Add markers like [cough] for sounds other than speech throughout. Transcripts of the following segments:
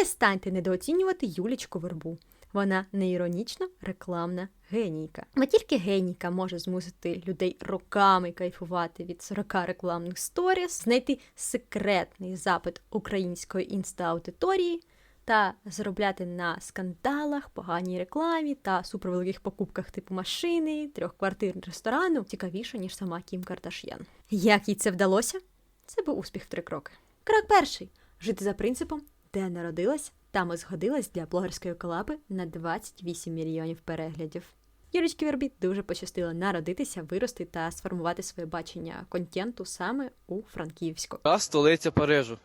Перестаньте недооцінювати Юлічку Вербу. Вона неіронічно рекламна генійка. Бо тільки генійка може змусити людей роками кайфувати від 40 рекламних сторіс, знайти секретний запит української інста-аудиторії та заробляти на скандалах, поганій рекламі та супервеликих покупках типу машини, трьох квартир ресторану цікавіше, ніж сама Кім Кардаш'ян. Як їй це вдалося? Це був успіх в три кроки. Крок перший жити за принципом, де народилась, там і згодилась для блогерської колаби на 28 мільйонів переглядів. Юрічки Вербі дуже пощастило народитися, вирости та сформувати своє бачення контенту саме у Франківську. А столиця Парижу.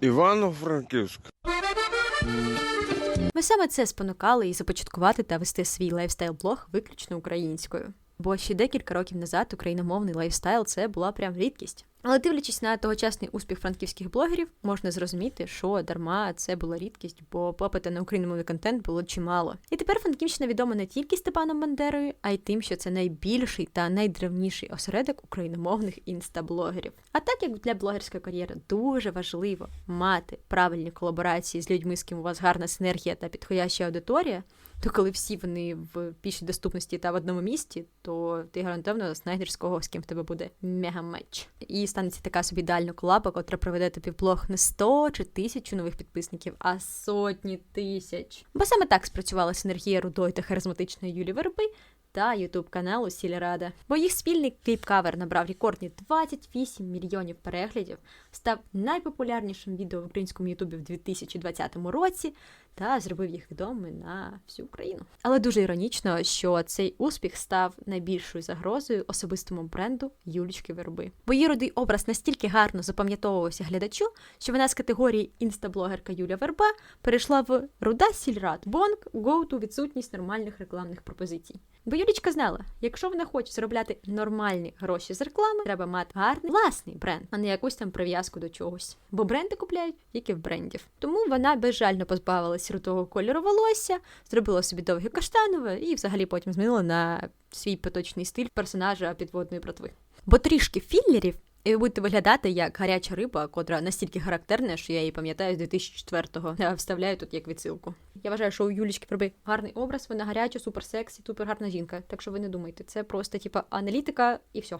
Івано-Франківськ. Ми саме це спонукали і започаткувати та вести свій лайфстайл-блог виключно українською. Бо ще декілька років назад україномовний лайфстайл це була прям рідкість. Але дивлячись на тогочасний успіх франківських блогерів, можна зрозуміти, що дарма це була рідкість, бо попита на україномовний контент було чимало. І тепер Франківщина відома не тільки Степаном Бандерою, а й тим, що це найбільший та найдревніший осередок україномовних інстаблогерів. А так як для блогерської кар'єри дуже важливо мати правильні колаборації з людьми, з ким у вас гарна синергія та підходяща аудиторія, то коли всі вони в більшій доступності та в одному місті, то ти гарантовано знайдеш кого з ким в тебе буде мега-меч. І станеться така собі ідеальна колаба, котра проведе тобі блог не 100 чи тисячу нових підписників, а сотні тисяч. Бо саме так спрацювала синергія рудої та харизматичної Юлі Верби та ютуб каналу Сільрада. Бо їх спільний кліп-кавер набрав рекордні 28 мільйонів переглядів, став найпопулярнішим відео в українському Ютубі в 2020 році та зробив їх відомими на всю Україну. Але дуже іронічно, що цей успіх став найбільшою загрозою особистому бренду Юлічки Верби. Бо її родий образ настільки гарно запам'ятовувався глядачу, що вона з категорії інстаблогерка Юля Верба перейшла в руда сільрад бонг go-to відсутність нормальних рекламних пропозицій. Бо Юлічка знала, якщо вона хоче заробляти нормальні гроші з реклами, треба мати гарний власний бренд, а не якусь там прив'язку до чогось. Бо бренди купляють тільки в брендів. Тому вона безжально позбавилася рутого кольору волосся, зробила собі довге каштанове і взагалі потім змінила на свій поточний стиль персонажа підводної братви. Бо трішки філлерів. І ви будете виглядати як гаряча риба, котра настільки характерна, що я її пам'ятаю з 2004-го. Я вставляю тут як відсилку. Я вважаю, що у Юлічки Проби гарний образ, вона гаряча, супер сексі, супер гарна жінка. Так що ви не думайте, це просто типа аналітика і все.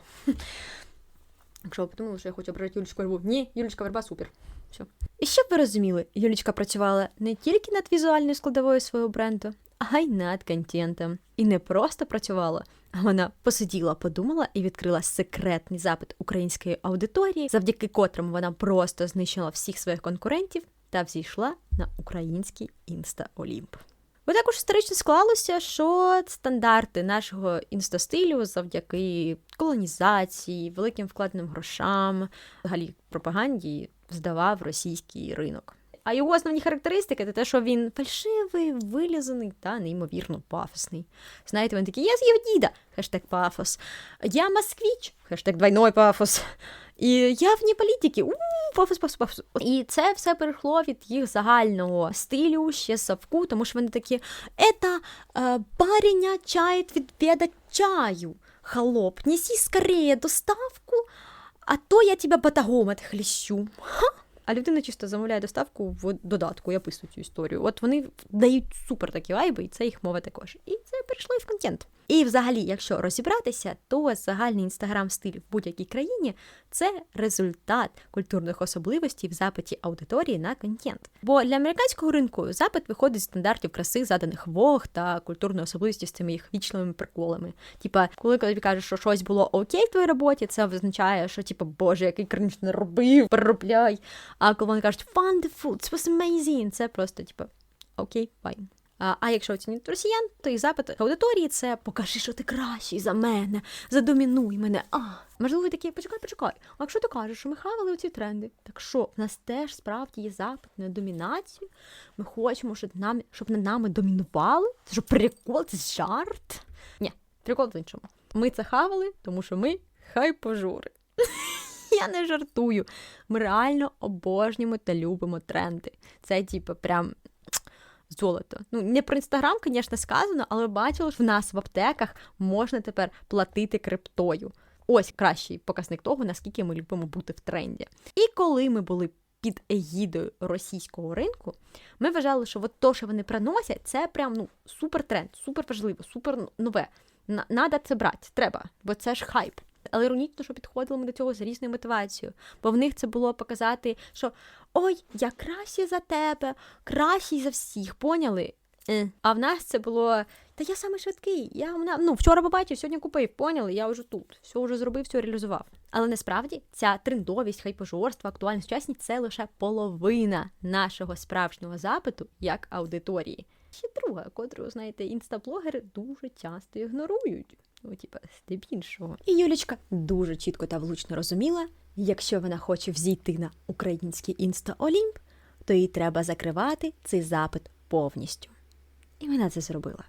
Якщо [laughs] ви подумали, що я хочу обрати Юлічку Вербу. Ні, Юлічка Верба супер. Все. І щоб ви розуміли, Юлічка працювала не тільки над візуальною складовою свого бренду, а й над контентом. І не просто працювала, а вона посиділа, подумала і відкрила секретний запит української аудиторії, завдяки котрому вона просто знищила всіх своїх конкурентів та взійшла на український інста-олімп. Бо також історично склалося, що стандарти нашого інстастилю завдяки колонізації, великим вкладеним грошам, взагалі пропаганді здавав російський ринок. А його основні характеристики це те, що він фальшивий, вилізаний та неймовірно пафосний. Знаєте, він такий, я з'їв діда, хештег пафос. Я москвіч, хештег двойной пафос. І я вні політики, у пафос, пафос, пафос. І це все перейшло від їх загального стилю ще совку, тому що вони такі, это е, пареня чает відведать чаю. Холоп, неси скорее доставку, а то я тебе батагом отхлещу. Ха! А людина чисто замовляє доставку в додатку, я описую цю історію. От вони дають супер такі вайби, і це їх мова також. І це перейшло і в контент. І взагалі, якщо розібратися, то загальний інстаграм-стиль в будь-якій країні це результат культурних особливостей в запиті аудиторії на контент. Бо для американського ринку запит виходить з стандартів краси, заданих вог та культурної особливості з цими їх вічливими приколами. Типа, коли тобі кажуть, що щось було окей в твоїй роботі, це означає, що типа, боже, який кринж не робив, переробляй. А коли вони кажуть food, it was це просто типа окей, файн. А, якщо оцінюють росіян, то їх запит аудиторії це покажи, що ти кращий за мене, задомінуй мене. А можливо, ви такі, почекай, почекай. А якщо ти кажеш, що ми хавали оці тренди, так що в нас теж справді є запит на домінацію. Ми хочемо, щоб нам щоб над нами домінували. Це що прикол, це жарт. Ні, прикол в іншому. Ми це хавали, тому що ми хайпожури. [laughs] Я не жартую. Ми реально обожнюємо та любимо тренди. Це, типу, прям золото. Ну, не про інстаграм, звісно, сказано, але бачила, що в нас в аптеках можна тепер платити криптою. Ось кращий показник того, наскільки ми любимо бути в тренді. І коли ми були під егідою російського ринку, ми вважали, що от то, що вони приносять, це прям ну супер тренд, супер важливо, супер нове. На- Надо це брати, треба, бо це ж хайп. Але іронічно, що підходили ми до цього з різною мотивацією. Бо в них це було показати, що ой, я кращий за тебе, кращий за всіх, поняли? Е. А в нас це було. Та я самий швидкий. Я вона ну вчора побачив, сьогодні купив, поняли? Я вже тут. Все вже зробив, все реалізував. Але насправді ця трендовість, хайпожорство, актуальність, сучасність це лише половина нашого справжнього запиту як аудиторії. Ще друга, котру, знаєте, інстаблогери дуже часто ігнорують. Ну, типа, здебільшого. І Юлічка дуже чітко та влучно розуміла, якщо вона хоче взійти на український інста-олімп, то їй треба закривати цей запит повністю. І вона це зробила.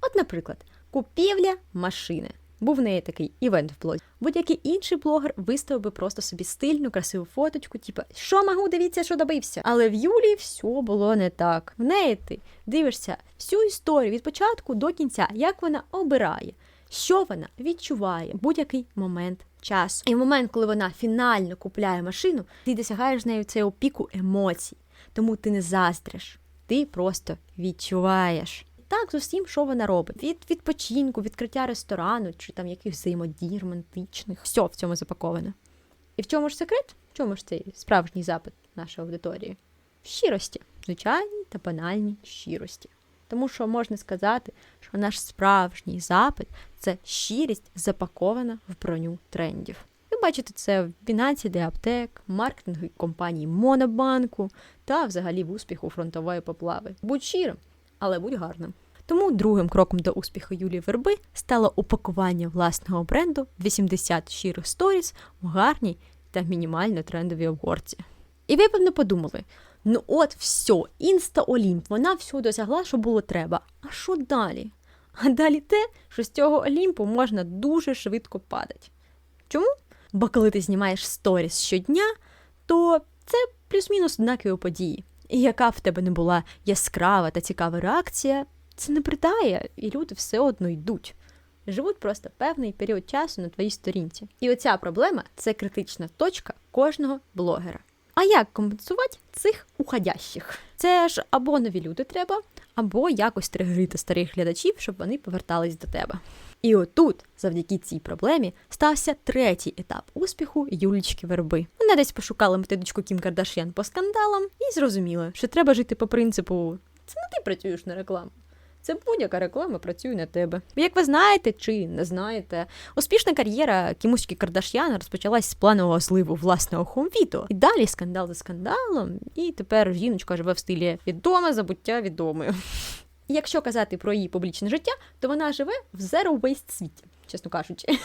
От, наприклад, купівля машини. Був в неї такий івент в блозі. Будь-який інший блогер виставив би просто собі стильну, красиву фоточку, типу, що можу, дивіться, що добився. Але в Юлії все було не так. В неї ти дивишся всю історію від початку до кінця, як вона обирає, що вона відчуває будь-який момент часу. І в момент, коли вона фінально купляє машину, ти досягаєш нею цього піку емоцій. Тому ти не заздриш, ти просто відчуваєш. Так, з усім, що вона робить. Від відпочинку, відкриття ресторану чи там якихось взаємодій романтичних. Все в цьому запаковано. І в чому ж секрет? В чому ж цей справжній запит нашої аудиторії? В щирості, звичайній та банальній щирості. Тому що можна сказати, що наш справжній запит це щирість, запакована в броню трендів. Ви бачите це в Binance для аптек, маркетинговій компанії Монобанку та взагалі в успіху фронтової поплави. Будь щирим, але будь гарним. Тому другим кроком до успіху Юлії Верби стало упакування власного бренду 80 щирих сторіс в гарній та мінімально трендовій обгорці. І ви певно подумали: ну от все, інста Олімп, вона все досягла, що було треба. А що далі? А далі те, що з цього Олімпу можна дуже швидко падати. Чому? Бо коли ти знімаєш сторіс щодня, то це плюс-мінус однакові події. І яка в тебе не була яскрава та цікава реакція, це не придає, і люди все одно йдуть. Живуть просто певний період часу на твоїй сторінці. І оця проблема це критична точка кожного блогера. А як компенсувати цих уходящих? Це ж або нові люди треба, або якось тригерити старих глядачів, щоб вони повертались до тебе. І отут, завдяки цій проблемі, стався третій етап успіху Юлічки Верби. Вона десь пошукала методичку Кім Кардашян по скандалам і зрозуміла, що треба жити по принципу: це не ти працюєш на рекламу. Це будь-яка реклама працює на тебе. Як ви знаєте чи не знаєте, успішна кар'єра Кімуськи Кардашяна розпочалась з планового зливу власного хом-відео. І далі скандал за скандалом, і тепер жіночка живе в стилі відоме забуття відомою. [laughs] Якщо казати про її публічне життя, то вона живе в zero waste світі, чесно кажучи. [laughs]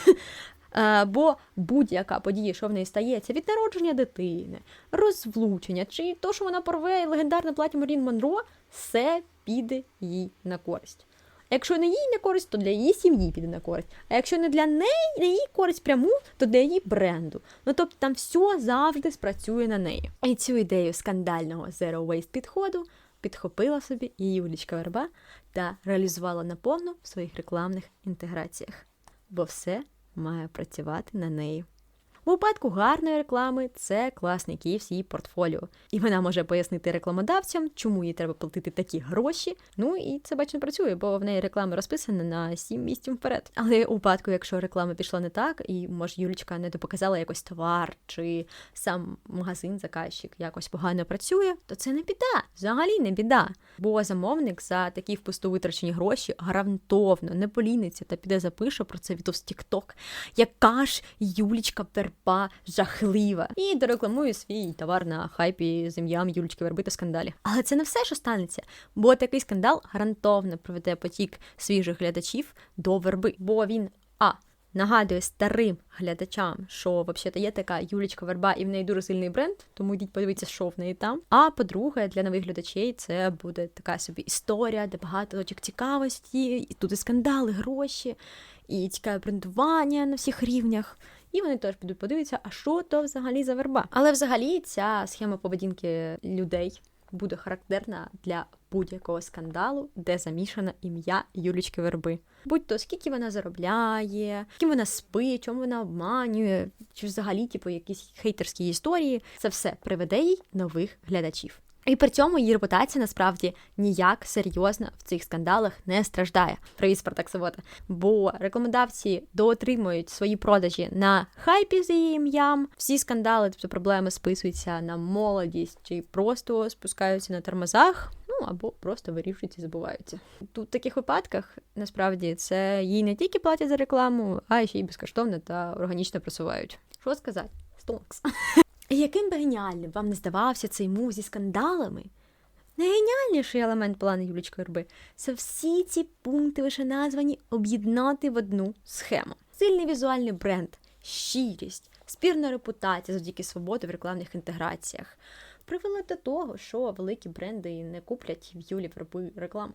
Бо будь-яка подія, що в неї стається від народження дитини, розвлучення, чи то, що вона порве легендарне плаття Морін Монро, все піде їй на користь. А якщо не їй на користь, то для її сім'ї піде на користь. А якщо не для неї, не її користь пряму, то для її бренду. Ну тобто там все завжди спрацює на неї. І цю ідею скандального zero waste підходу підхопила собі і Юлічка Верба та реалізувала наповну в своїх рекламних інтеграціях. Бо все має працювати на неї. У випадку гарної реклами це класний Київ її портфоліо, і вона може пояснити рекламодавцям, чому їй треба платити такі гроші. Ну і це бачно працює, бо в неї реклама розписана на 7 місяців вперед. Але у випадку, якщо реклама пішла не так, і може Юлічка не допоказала якось товар, чи сам магазин, заказчик якось погано працює, то це не біда, взагалі не біда. Бо замовник за такі впусту витрачені гроші гарантовно не поліниться та піде запише про це відео TikTok. Яка ж Юлічка Верба жахлива. І дорекламує свій товар на хайпі з ім'ям Юлічки Верби та скандалі. Але це не все, що станеться, бо такий скандал гарантовно проведе потік свіжих глядачів до верби, бо він а. Нагадує старим глядачам, що взагалі є така Юлічка Верба, і в неї дуже сильний бренд, тому йдіть подивіться, що в неї там. А по-друге, для нових глядачей це буде така собі історія, де багато точок цікавості, і тут і скандали, гроші, і цікаве брендування на всіх рівнях. І вони теж підуть подивитися, а що то взагалі за верба. Але взагалі ця схема поведінки людей буде характерна для будь-якого скандалу, де замішано ім'я Юлічки Верби. Будь то скільки вона заробляє, ким вона спить, чому вона обманює, чи взагалі, типу, якісь хейтерські історії, це все приведе їй нових глядачів. І при цьому її репутація насправді ніяк серйозно в цих скандалах не страждає. Привіт, Спартак. Бо рекламодавці доотримують свої продажі на хайпі з її ім'ям. Всі скандали, тобто проблеми списуються на молодість чи просто спускаються на тормозах. Ну або просто вирішуються і забуваються. Тут в таких випадках насправді це їй не тільки платять за рекламу, а ще й безкоштовно та органічно просувають. Що сказати? Стокс. Яким би геніальним вам не здавався цей мув зі скандалами? Найгеніальніший елемент плану Юлічки Верби – це всі ці пункти, лише названі, об'єднати в одну схему. Сильний візуальний бренд, щирість, спірна репутація завдяки свободи в рекламних інтеграціях привели до того, що великі бренди не куплять в Юлі Верби рекламу.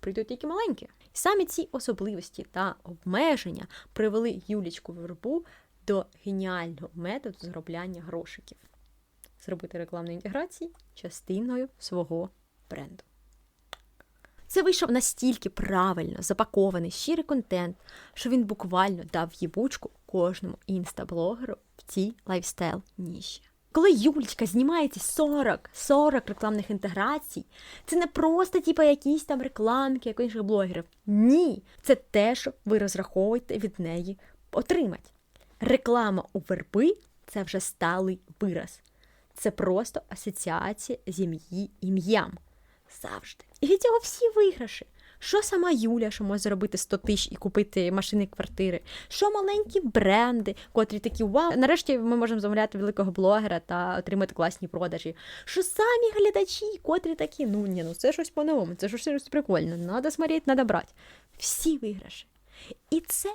Прийдуть тільки маленькі. І саме ці особливості та обмеження привели Юлічку Вербу до геніального методу заробляння грошиків. Зробити рекламні інтеграції частиною свого бренду. Це вийшов настільки правильно запакований щирий контент, що він буквально дав їбучку кожному інстаблогеру в цій лайфстайл ніші. Коли Юлічка знімається 40 40 рекламних інтеграцій, це не просто типу, якісь там рекламки, як інших блогерів. Ні, це те, що ви розраховуєте від неї отримати. Реклама у верби це вже сталий вираз. Це просто асоціація з ім'ї ім'ям. Завжди. І від цього всі виграші. Що сама Юля, що може зробити 100 тисяч і купити машини квартири? Що маленькі бренди, котрі такі вау. Нарешті ми можемо замовляти великого блогера та отримати класні продажі. Що самі глядачі, котрі такі, ну ні, ну це щось по-новому, це щось прикольне. Надо смотреть, надо брати. Всі виграші. І це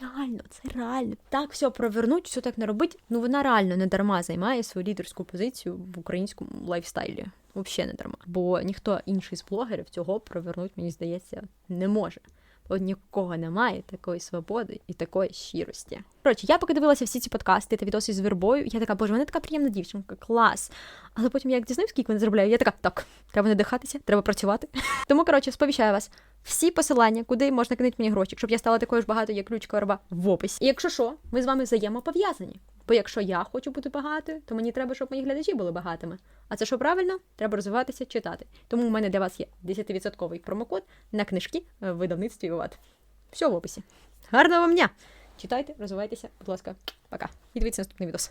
Реально, це реально. Так все провернуть, все так не робить. Ну вона реально не дарма займає свою лідерську позицію в українському лайфстайлі. Взагалі не дарма. Бо ніхто інший з блогерів цього провернуть, мені здається, не може. Бо нікого немає такої свободи і такої щирості. Коротше, я поки дивилася всі ці подкасти та відоси з вербою, я така, боже, вона така приємна дівчинка, клас. Але потім я як дізнаюсь, скільки вони заробляють, я така, так, треба не дихатися, треба працювати. [laughs] Тому, коротше, сповіщаю вас. Всі посилання, куди можна кинути мені гроші, щоб я стала такою ж багатою, як ключка верба, в описі. І якщо що, ми з вами взаємопов'язані. Бо якщо я хочу бути багатою, то мені треба, щоб мої глядачі були багатими. А це що правильно? Треба розвиватися, читати. Тому у мене для вас є 10% промокод на книжки в видавництві УВАД. Все в описі. Гарного вам дня! Читайте, розвивайтеся, будь ласка, пока. І дивіться наступний відос.